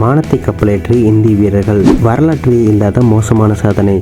மானத்தை கப்பலேற்றி இந்திய வீரர்கள் வரலாற்றிலே இல்லாத மோசமான சாதனை.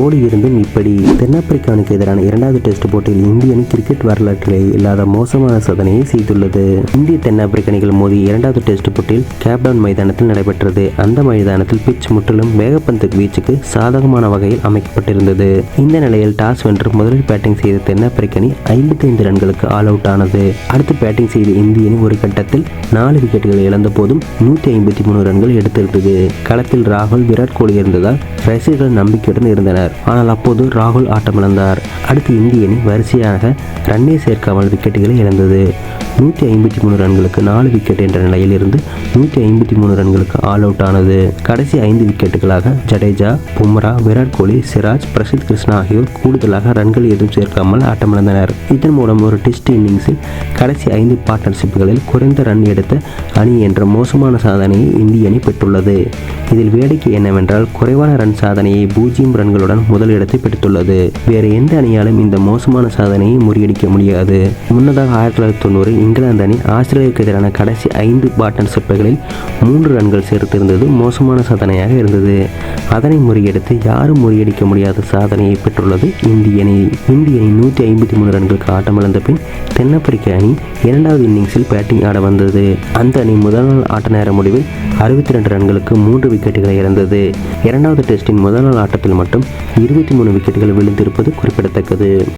ஓடி இருந்தும் இப்படி தென்னாப்பிரிக்காவுக்கு எதிரான இரண்டாவது டெஸ்ட் போட்டியில் இந்திய அணி கிரிக்கெட் வரலாற்றிலே இல்லாத மோசமான சாதனையை செய்துள்ளது. இந்திய தென்னாப்பிரிக்க அணிகள் மோதி இரண்டாவது டெஸ்ட் போட்டியில் கேப்டவுன் மைதானத்தில் நடைபெற்றது. அந்த மைதானத்தில் பிட்ச் முற்றிலும் வேகப்பந்து வீச்சுக்கு சாதகமான வகையில் அமைக்கப்பட்டிருந்தது. இந்த நிலையில் டாஸ் வென்று முதலில் பேட்டிங் செய்த தென்னாப்பிரிக்க அணி ஐம்பத்தி ஐந்து ரன்களுக்கு ஆல் அவுட் ஆனது. அடுத்து பேட்டிங் செய்த இந்திய அணி ஒரு கட்டத்தில் நாலு விக்கெட்டுகளை இழந்த போதும் நூற்றி ஐம்பத்தி மூணு ரன்கள் எடுத்திருந்தது. களத்தில் ராகுல் விராட் கோலி இருந்ததால் ரசிகர்கள் நம்பிக்கையுடன் இருந்தனர். ஆனால் அப்போது ராகுல் ஆட்டமிழந்தார். அடுத்து இந்திய அணி வரிசையாக ரன்னே சேர்க்காமல் விக்கெட்டுகளை இழந்தது. நூற்றி ஐம்பத்தி மூணு ரன்களுக்கு நாலு விக்கெட் என்ற நிலையில் இருந்து நூற்றி ஐம்பத்தி மூணு ரன்களுக்கு ஆல் அவுட் ஆனது. கடைசி ஐந்து விக்கெட்டுகளாக ஜடேஜா பும்ரா விராட் கோலி சிராஜ் பிரசித் கிருஷ்ணா ஆகியோர் கூடுதலாக ரன்கள் எதுவும் சேர்க்காமல் ஆட்டமிழந்தனர். இதன் மூலம் ஒரு டெஸ்ட் இன்னிங்ஸில் கடைசி ஐந்து பார்ட்னர்ஷிப்புகளில் குறைந்த ரன் எடுத்த அணி என்ற மோசமான சாதனையை இந்திய அணி பெற்றுள்ளது. இதில் வேடிக்கை என்னவென்றால் குறைவான ரன் சாதனையை பூஜ்ஜியம் ரன்களுடன் முதலிடத்தை பிடித்துள்ளது. வேறு எந்த அணியாலும் இந்த மோசமான சாதனையை முறியடிக்க முடியாது. முன்னதாக ஆயிரத்தி தொள்ளாயிரத்தி தொண்ணூறு இங்கிலாந்து அணி ஆஸ்திரேலியாவுக்கு எதிரான கடைசி ஐந்து பாட்டன் பார்ட்னர்ஷிப்புகளில் மூன்று ரன்கள் சேர்த்திருந்தது மோசமான சாதனையாக இருந்தது. அதனை முறியடித்து யாரும் முறியடிக்க முடியாத சாதனையை பெற்றுள்ளது இந்திய அணி. இந்திய அணி நூற்றி ஐம்பத்தி மூணு ரன்களுக்கு ஆட்டமிழந்த பின் தென்னாப்பிரிக்க அணி இரண்டாவது இன்னிங்ஸில் பேட்டிங் ஆட வந்தது. அந்த அணி முதல் நாள் ஆட்ட நேர முடிவில் அறுபத்தி ரெண்டு ரன்களுக்கு மூன்று விக்கெட்டுகளை இழந்தது. இரண்டாவது டெஸ்டின் முதல் நாள் ஆட்டத்தில் மட்டும் இருபத்தி மூணு விக்கெட்டுகள் விழுந்திருப்பது குறிப்பிடத்தக்கது.